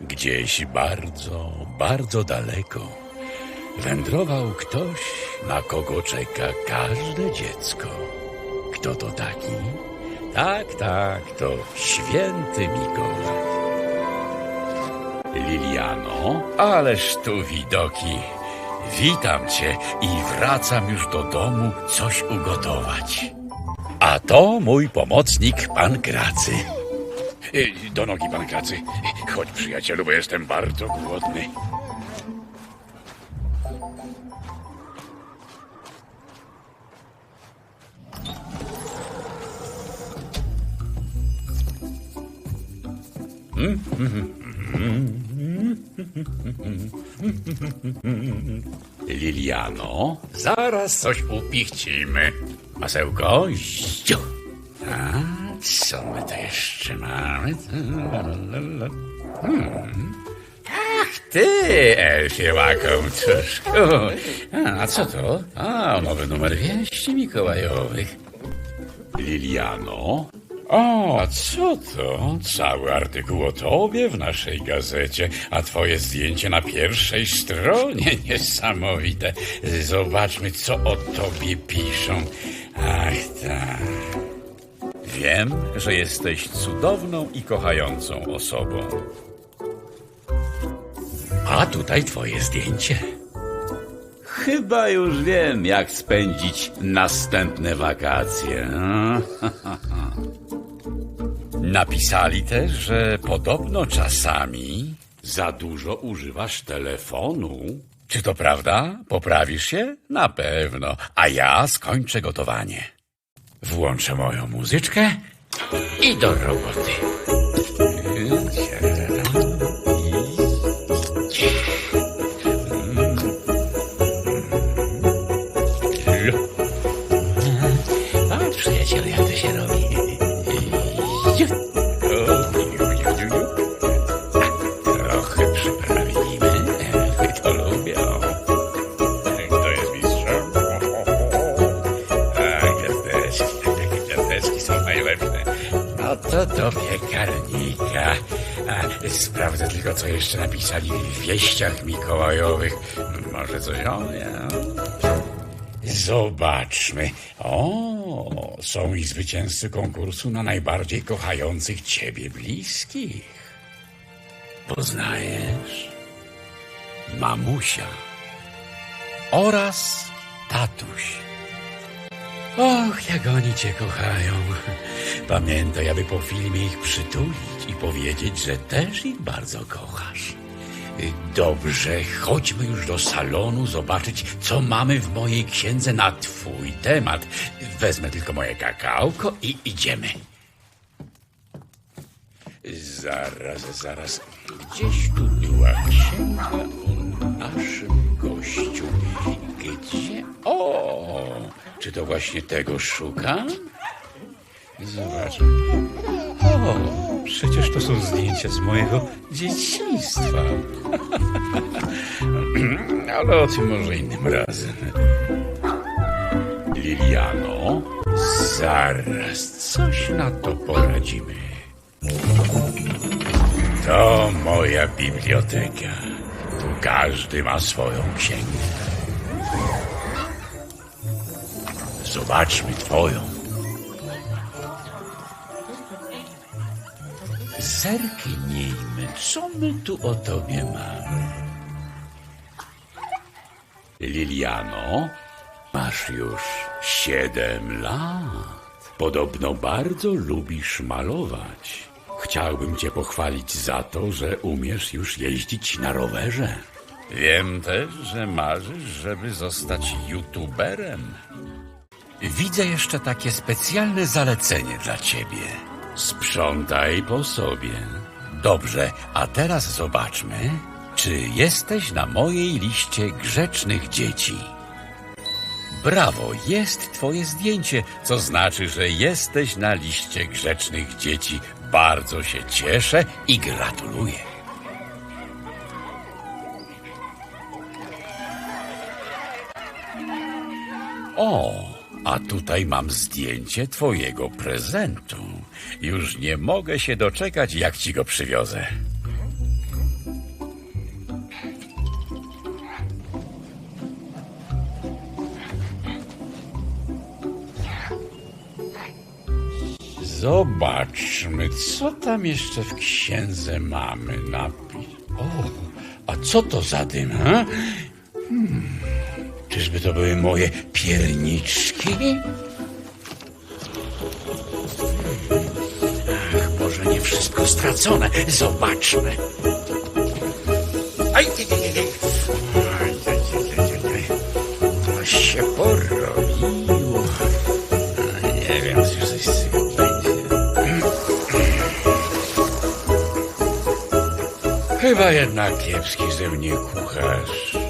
Gdzieś bardzo, bardzo daleko wędrował ktoś, na kogo czeka każde dziecko. Kto to taki? Tak, tak, to święty Mikołaj. Liliano, ależ tu widoki. Witam cię i wracam już do domu coś ugotować. A to mój pomocnik, pan Kracy. Do nogi, pan Kracy. Chodź, przyjacielu, bo jestem bardzo głodny. Liliano, zaraz coś upichcimy. Masełko, ściu. A co my to jeszcze mamy? Hmm. Ach, ty, Elfie łakomczuszku. A co to? A, nowy numer wieści mikołajowych. Liliano? O, a co to? Cały artykuł o tobie w naszej gazecie, a twoje zdjęcie na pierwszej stronie. Niesamowite. Zobaczmy, co o tobie piszą. Ach, tak. Wiem, że jesteś cudowną i kochającą osobą. A tutaj twoje zdjęcie. Chyba już wiem, jak spędzić następne wakacje. Napisali też, że podobno czasami za dużo używasz telefonu. Czy to prawda? Poprawisz się? Na pewno. A ja skończę gotowanie. Włączę moją muzyczkę i do roboty. Sprawdzę tylko, co jeszcze napisali w wieściach mikołajowych. Może coś o mnie. Zobaczmy. O, są i zwycięzcy konkursu na najbardziej kochających ciebie bliskich. Poznajesz? Mamusia oraz tatuś. Och, jak oni cię kochają. Pamiętaj, aby po filmie ich przytulić i powiedzieć, że też ich bardzo kochasz. Dobrze, chodźmy już do salonu zobaczyć, co mamy w mojej księdze na twój temat. Wezmę tylko moje kakałko i idziemy. Zaraz, zaraz. Gdzieś tu była księga o naszym gościu. Gdzie? O! Czy to właśnie tego szukam? Zobacz. O, przecież to są zdjęcia z mojego dzieciństwa. Ale o tym może innym razem. Liliano, zaraz coś na to poradzimy. To moja biblioteka. Tu każdy ma swoją księgę. Zobaczmy twoją. Zerknijmy, co my tu o tobie mamy. Liliano, masz już siedem lat. Podobno bardzo lubisz malować. Chciałbym cię pochwalić za to, że umiesz już jeździć na rowerze. Wiem też, że marzysz, żeby zostać youtuberem. Widzę jeszcze takie specjalne zalecenie dla ciebie. Sprzątaj po sobie. Dobrze, a teraz zobaczmy, czy jesteś na mojej liście grzecznych dzieci. Brawo, jest twoje zdjęcie, co znaczy, że jesteś na liście grzecznych dzieci. Bardzo się cieszę i gratuluję. O, a tutaj mam zdjęcie twojego prezentu. Już nie mogę się doczekać, jak ci go przywiozę. Zobaczmy, co tam jeszcze w księdze mamy napis. O, a co to za dym, ha? Hmm czyżby to były moje pierniczki? Ach, może nie wszystko stracone. Zobaczmy. Aj, aj, aj, aj. Się porobiło. Nie wiem, co coś z tego będzie. Chyba jednak kiepski ze mnie kucharz.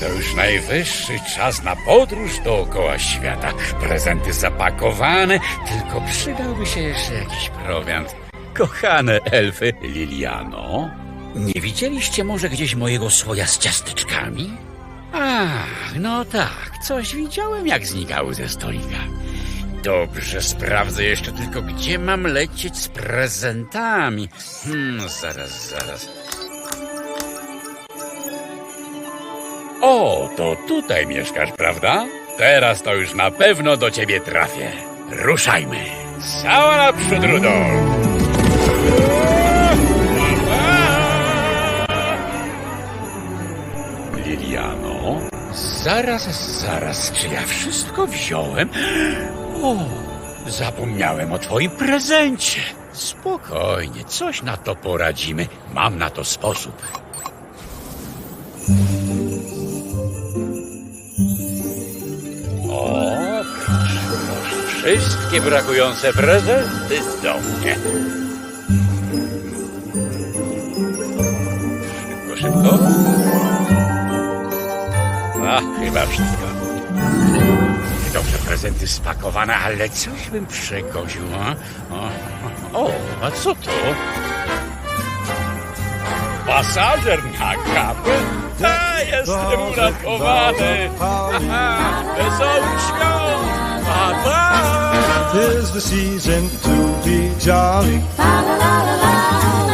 To już najwyższy czas na podróż dookoła świata. Prezenty zapakowane, tylko przydałby się jeszcze jakiś prowiant. Kochane elfy, Liliano, nie widzieliście może gdzieś mojego słoja z ciasteczkami? Ach, no tak, coś widziałem, jak znikały ze stolika. Dobrze, sprawdzę jeszcze tylko, gdzie mam lecieć z prezentami. Hmm, zaraz, zaraz. O, to tutaj mieszkasz, prawda? Teraz to już na pewno do ciebie trafię. Ruszajmy. Cała naprzód, Rudolf. Liliano? Zaraz, zaraz, czy ja wszystko wziąłem? O, zapomniałem o twoim prezencie. Spokojnie, coś na to poradzimy. Mam na to sposób. Wszystkie brakujące prezenty do mnie. Szybko, szybko. A, chyba wszystko. Dobrze, prezenty spakowane, ale coś bym przekoził, a? O, o, a co to? Pasażer na kapę? Ta, jestem uratowany! Aha, Wesołych świąt! Pa! Tis the season to be jolly. La la la la